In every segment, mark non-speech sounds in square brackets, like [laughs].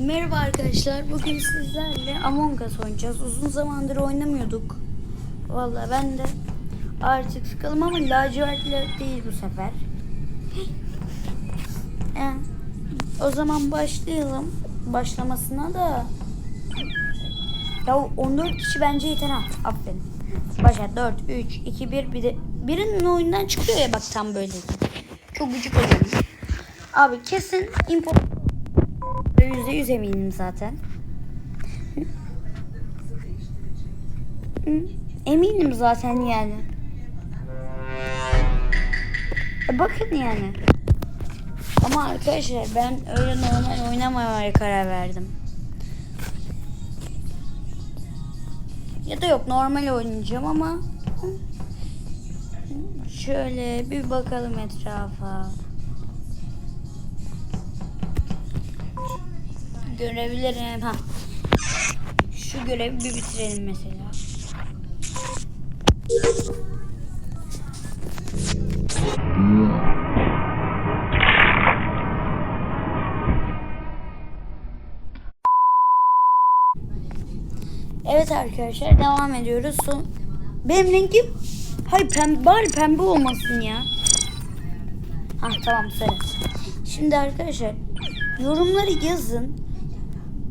Merhaba arkadaşlar. Bugün sizlerle Among Us oynayacağız. Uzun zamandır oynamıyorduk. Vallahi ben de artık sıkılım ama lacivertler değil bu sefer. [laughs] Ee, o zaman başlayalım. Başlamasına da ya 14 kişi bence yeter ha. Aferin. Başa 4, 3, 2, 1 bir de birinin oyundan çıkıyor ya bak tam böyle. Çok gıcık oluyorum. Abi kesin import Yüzde yüz eminim zaten. Eminim zaten yani. E bakın yani. Ama arkadaşlar ben öyle normal oynamamaya karar verdim. Ya da yok normal oynayacağım ama şöyle bir bakalım etrafa. Görevlerim ha. Şu görevi bir bitirelim mesela. Evet arkadaşlar devam ediyoruz. Son... Benim rengim hayır pembe bari pembe olmasın ya. Ah tamam sarı. Şimdi arkadaşlar yorumları yazın.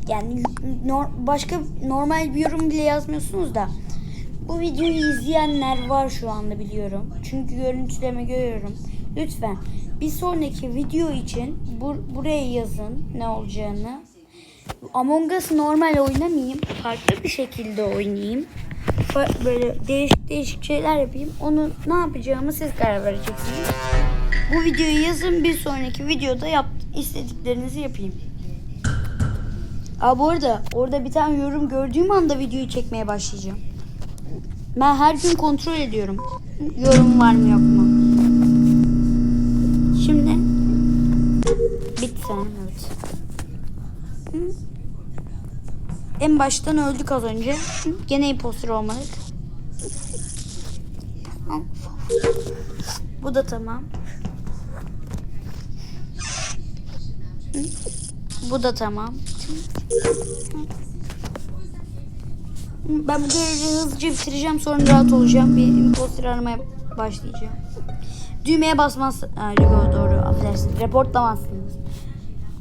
Yani nor- başka normal bir yorum bile yazmıyorsunuz da bu videoyu izleyenler var şu anda biliyorum. Çünkü görüntüleme görüyorum. Lütfen bir sonraki video için bur- buraya yazın ne olacağını. Among Us normal oynamayayım. Farklı bir şekilde oynayayım. Böyle değişik değişik şeyler yapayım. Onu ne yapacağımı siz karar vereceksiniz. Bu videoyu yazın bir sonraki videoda yap istediklerinizi yapayım. Aa bu arada orada bir tane yorum gördüğüm anda videoyu çekmeye başlayacağım. Ben her gün kontrol ediyorum. Yorum var mı yok mu? Şimdi bitti evet. En baştan öldük az önce. Gene imposter olmadık. Bu da tamam. Bu da tamam. Ben bu görevi hızlıca bitireceğim sonra rahat olacağım. Bir imposter aramaya başlayacağım. Düğmeye basmaz... Ha, doğru affedersin. Reportlamazsınız.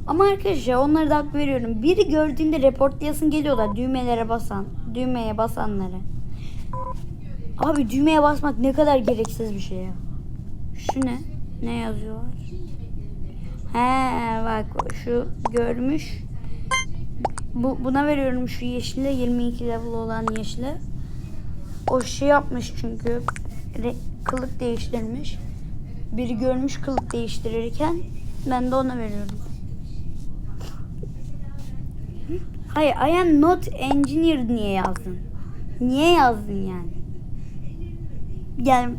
Ama arkadaşlar onlara da hak veriyorum. Biri gördüğünde reportlayasın geliyorlar düğmelere basan. Düğmeye basanlara. Abi düğmeye basmak ne kadar gereksiz bir şey ya. Şu ne? Ne yazıyorlar? He bak şu görmüş. Bu buna veriyorum şu yeşile 22 level olan yeşile. O şey yapmış çünkü kılık değiştirmiş. Biri görmüş kılık değiştirirken ben de ona veriyorum. Hayır I am not engineer niye yazdın? Niye yazdın yani? Yani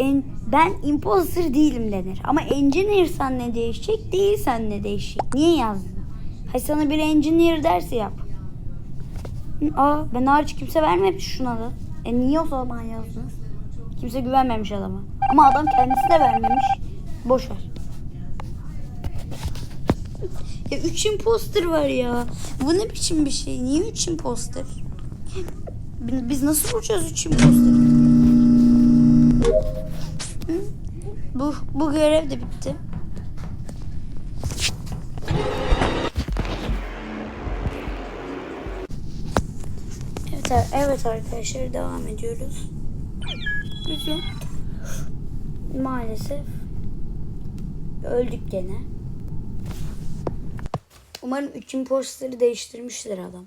en, ben imposter değilim denir. Ama engineer'san ne değişecek? Değilsen ne değişecek? Niye yazdın? Hay sana bir engineer dersi yap. Aa ben hariç kimse vermemiş şuna da. E niye o zaman yazdınız? Kimse güvenmemiş adama. Ama adam kendisi de vermemiş. Boş ver. Ya 3 imposter var ya. Bu ne biçim bir şey? Niye 3 imposter? Bi- Biz nasıl bulacağız 3 imposter? Bu, bu görev de bitti. Evet, evet arkadaşlar devam ediyoruz. Güzel. Maalesef öldük gene. Umarım 3 imposter'ı değiştirmiştir adam.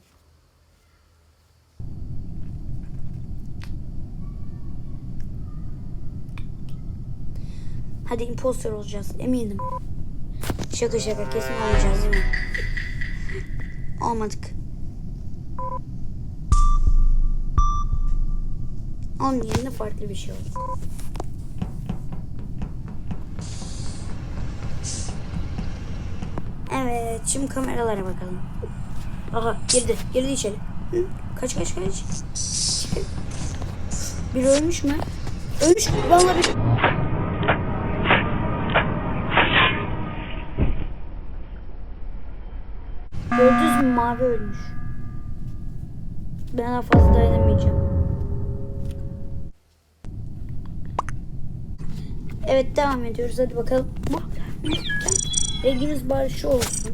Hadi imposter olacağız eminim. Şaka şaka kesin olacağız değil mi? Olmadık. Onun yerine farklı bir şey oldu. Evet, şimdi kameralara bakalım. Aha, girdi, girdi içeri. Hı, kaç kaç kaç. Biri ölmüş mü? Ölmüş. Vallahi bir... Gördünüz mü mavi ölmüş. Ben daha fazla dayanamayacağım. Evet devam ediyoruz. Hadi bakalım. Rengimiz bari şu olsun.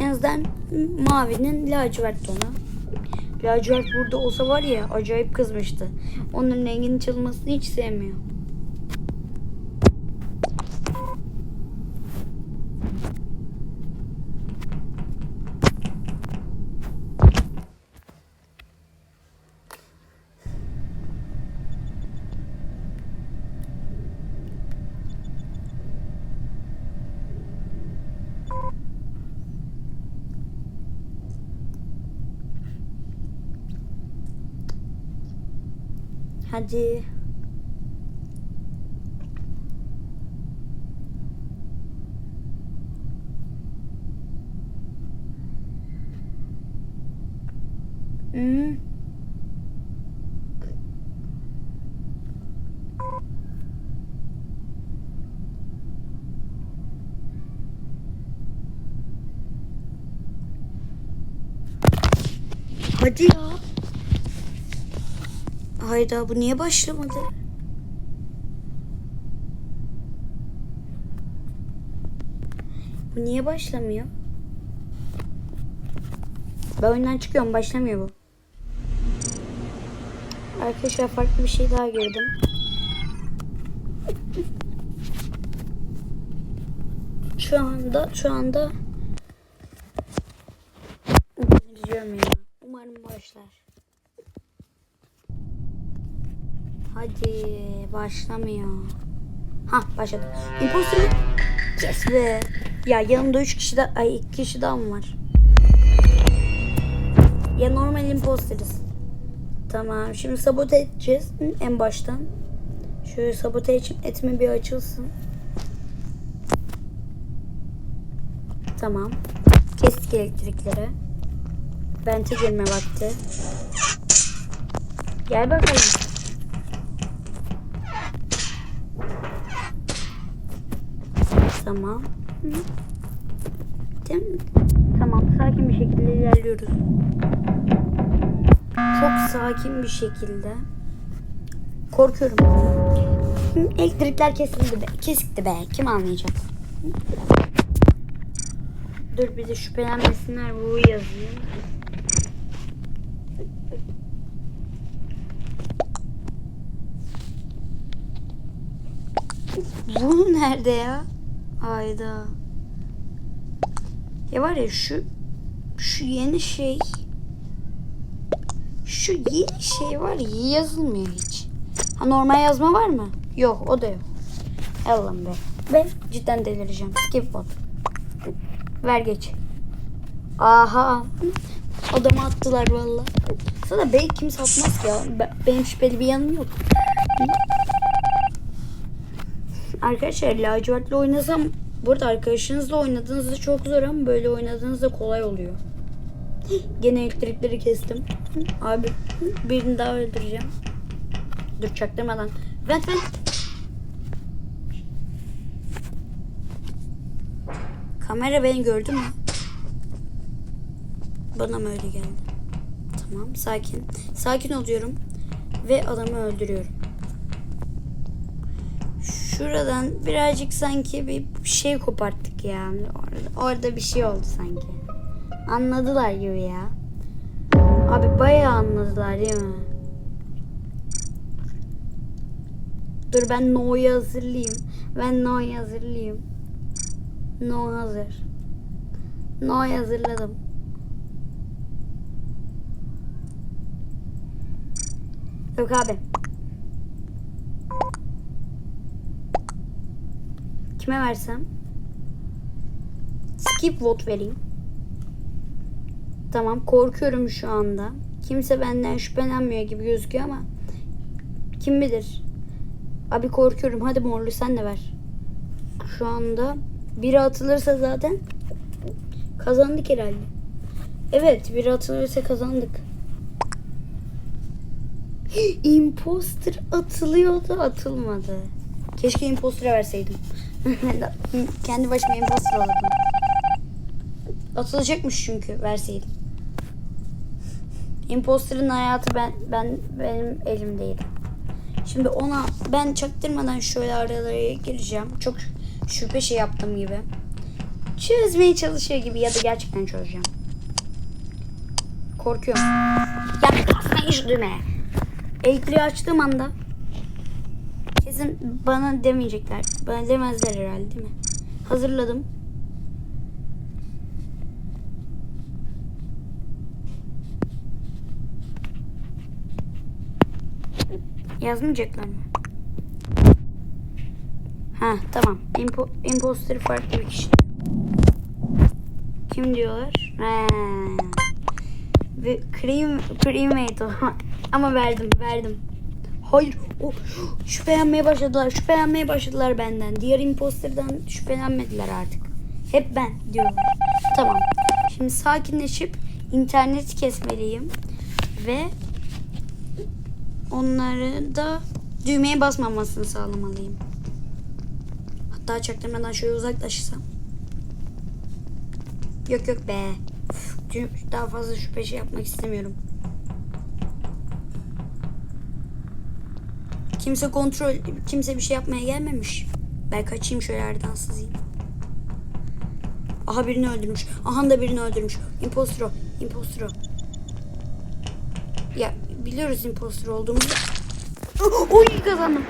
En azından mavinin lacivert tonu. Lacivert burada olsa var ya acayip kızmıştı. Onun renginin çalınmasını hiç sevmiyor. Hadi. Hmm. Hadi ya. Hayda bu niye başlamadı? Bu niye başlamıyor? Ben oyundan çıkıyorum başlamıyor bu. Arkadaşlar farklı bir şey daha gördüm. Şu anda şu anda. Umarım başlar. Hadi başlamıyor. Ha başladı. Imposter mi? Yes be. Ya yanımda 3 kişi de ay 2 kişi daha mı var? Ya normal imposteriz. Tamam şimdi sabote edeceğiz en baştan. Şöyle sabote için etme bir açılsın. Tamam. Kestik elektrikleri. Vente girme vakti. Gel bakalım. Tamam. Tamam. Sakin bir şekilde ilerliyoruz. Çok sakin bir şekilde. Korkuyorum. Hı, Elektrikler kesildi be. Kesikti be. Kim anlayacak? Dur bir de şüphelenmesinler bu yazayım. Bu nerede ya? Hayda. Ya var ya şu şu yeni şey şu yeni şey var ya yazılmıyor hiç. Ha normal yazma var mı? Yok o da yok. Allah'ım be. Ben cidden delireceğim. Skip bot. Ver geç. Aha. Adamı attılar valla. Sana bey kimse atmaz ki ya. Ben- Benim şüpheli bir yanım yok. Arkadaşlar lacivertle oynasam burada arkadaşınızla oynadığınızda çok zor ama böyle oynadığınızda kolay oluyor. Gene elektrikleri kestim. Abi birini daha öldüreceğim. Dur çaktırmadan. Vent vent. Kamera beni gördü mü? Bana mı öyle geldi? Tamam sakin. Sakin oluyorum. Ve adamı öldürüyorum. Şuradan birazcık sanki bir şey koparttık yani. Orada, orada bir şey oldu sanki. Anladılar gibi ya. Abi bayağı anladılar değil mi? Dur ben No'yu hazırlayayım. Ben No'yu hazırlayayım. No hazır. No'yu hazırladım. Yok abi. Kime versem? Skip vote vereyim. Tamam korkuyorum şu anda. Kimse benden şüphelenmiyor gibi gözüküyor ama kim bilir. Abi korkuyorum. Hadi morlu sen de ver. Şu anda biri atılırsa zaten kazandık herhalde. Evet biri atılırsa kazandık. [gasps] Imposter atılıyordu atılmadı. Keşke imposter'a verseydim. Kendi başıma imposter olurdum. Atılacakmış çünkü verseydim. Imposter'ın hayatı ben ben benim elimdeydi. Şimdi ona ben çaktırmadan şöyle aralara gireceğim. Çok şüphe şey yaptığım gibi. Çözmeye çalışıyor gibi ya da gerçekten çözeceğim. Korkuyorum. Ya basmayın şu düğmeye. Elektriği açtığım anda kesin bana demeyecekler. Bana demezler herhalde değil mi? Hazırladım. Yazmayacaklar mı? Ha tamam. Impo imposter farklı bir kişi. Kim diyorlar? Ha. Cream, cremate. [laughs] Ama verdim, verdim. Hayır. O, şüphelenmeye başladılar. Şüphelenmeye başladılar benden. Diğer imposterdan şüphelenmediler artık. Hep ben diyorlar. Tamam. Şimdi sakinleşip interneti kesmeliyim. Ve onları da düğmeye basmamasını sağlamalıyım. Hatta çaktırmadan şöyle uzaklaşırsam. Yok yok be. Üf, Daha fazla şüphe şey yapmak istemiyorum. Kimse kontrol, kimse bir şey yapmaya gelmemiş. Ben kaçayım şöyle yerden sızayım. Aha birini öldürmüş. Aha da birini öldürmüş. Impostro, impostro. Ya biliyoruz impostor olduğumuzu. [gasps] Oy kazandım.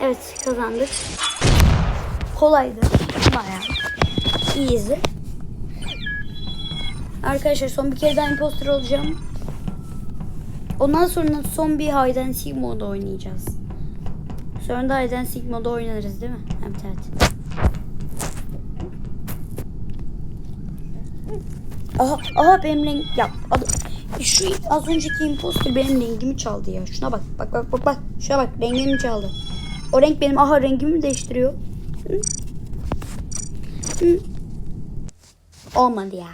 Evet kazandık. Kolaydı. Bayağı. Easy. Arkadaşlar son bir kere daha impostor olacağım. Ondan sonra son bir hide and seek modu oynayacağız. Sonra da hide and seek modu oynarız değil mi? Evet evet. Aha, aha benim renk ya adı, şu az önceki imposter benim rengimi çaldı ya. Şuna bak. Bak bak bak bak. Şuna bak rengimi çaldı. O renk benim aha rengimi değiştiriyor. Hı? Hı. Olmadı ya.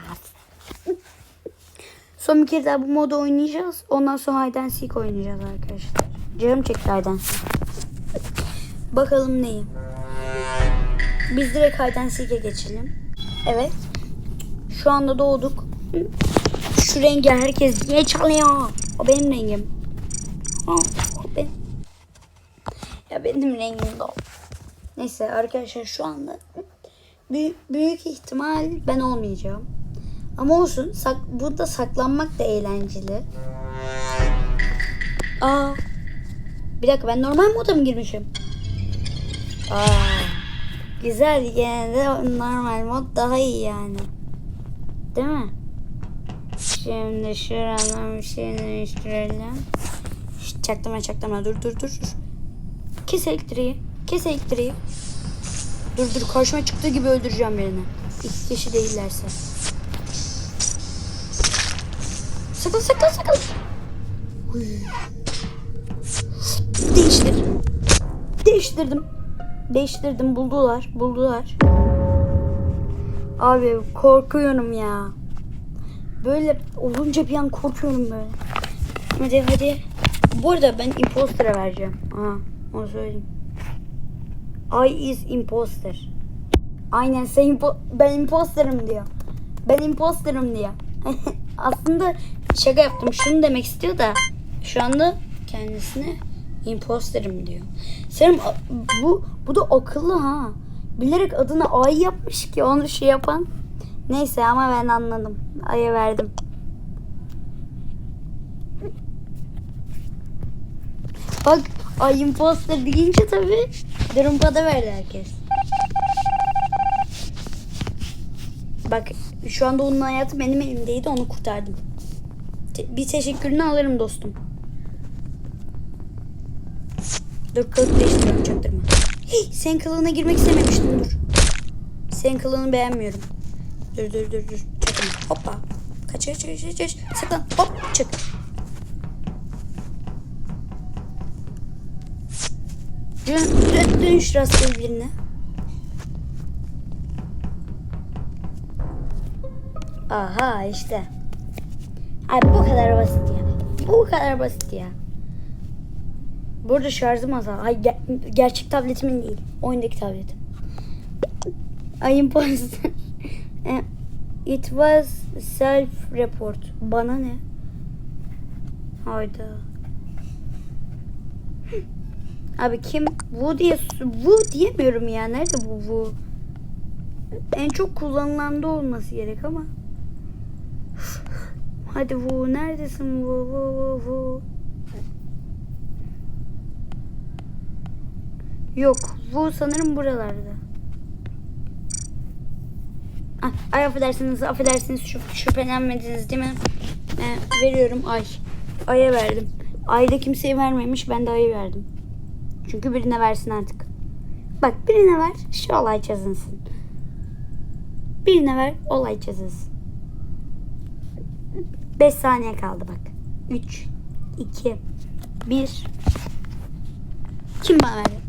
Son bir kere daha bu modu oynayacağız. Ondan sonra hide and seek oynayacağız arkadaşlar. Canım çekti hide. Bakalım neyim. Biz direkt hide seek'e geçelim. Evet. Şu anda doğduk. Şu rengi herkes niye çalıyor? O benim rengim. Ha, o benim. Ya benim rengim de o. Neyse arkadaşlar şu anda büyük, büyük ihtimal ben olmayacağım. Ama olsun. Sak, burada saklanmak da eğlenceli. Aa. Bir dakika ben normal moda mı girmişim? Aa. Güzel yine de normal mod daha iyi yani. Değil mi? Şimdi şuradan bir şey değiştirelim. Şşt, çaktırma çaktırma dur dur dur. dur. Kes elektriği. Kes elektriği. Dur dur karşıma çıktığı gibi öldüreceğim birini. İki kişi değillerse. Sakın sakın sakın. Değiştir. Değiştirdim. Değiştirdim buldular buldular. Abi korkuyorum ya. Böyle olunca bir an korkuyorum böyle. Hadi hadi. Bu arada ben imposter'a vereceğim. Aha onu söyleyeyim. I is imposter. Aynen sen impo- ben imposterım diyor. Ben imposterım diyor. [laughs] Aslında şaka yaptım. Şunu demek istiyor da şu anda kendisine imposterim diyor. Senin bu bu da akıllı ha. Bilerek adını Ay yapmış ki onu şey yapan. Neyse ama ben anladım. Ay'a verdim. Bak Ay imposter deyince tabii durumpada verdi herkes. Bak şu anda onun hayatı benim elimdeydi onu kurtardım. Te- bir teşekkürünü alırım dostum. Dur kılık değiştiriyorum çaktırma. Hey, senin kılığına girmek istememiştim dur. Senin kılığını beğenmiyorum. Dur dur dur dur. Çakın. Hoppa. Kaç kaç kaç kaç. Saklan. Hop çık. Dön, dön şu rastgele birine. Aha işte. Ay bu kadar basit ya. Bu kadar basit ya. Burada şarjım azal. Ay ger- gerçek tabletimin değil. Oyundaki tabletim. I imposter. [laughs] It was self report. Bana ne? Hayda. Abi kim? Bu diye bu diyemiyorum ya. Nerede bu bu? En çok kullanılan da olması gerek ama. Hadi bu neredesin bu bu bu bu? Yok bu sanırım buralarda. Ah, Ay affedersiniz affedersiniz şüp- şüphelenmediniz değil mi? Ee, veriyorum ay. Ay'a verdim. Ayda kimseye vermemiş ben de Ay'a verdim. Çünkü birine versin artık. Bak birine ver şu olay çözülsün. Birine ver olay çözülsün. 5 saniye kaldı bak. 3 2 1 Kim bana verdi?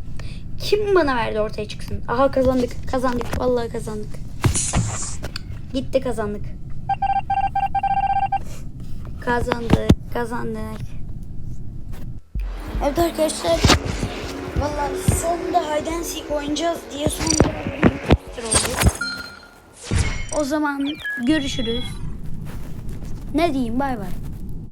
Kim bana verdi ortaya çıksın. Aha kazandık. Kazandık. Vallahi kazandık. Gitti kazandık. Kazandık. Kazandık. Evet arkadaşlar. Vallahi sonunda hide and seek oynayacağız diye sonunda olduk. O zaman görüşürüz. Ne diyeyim bay bay.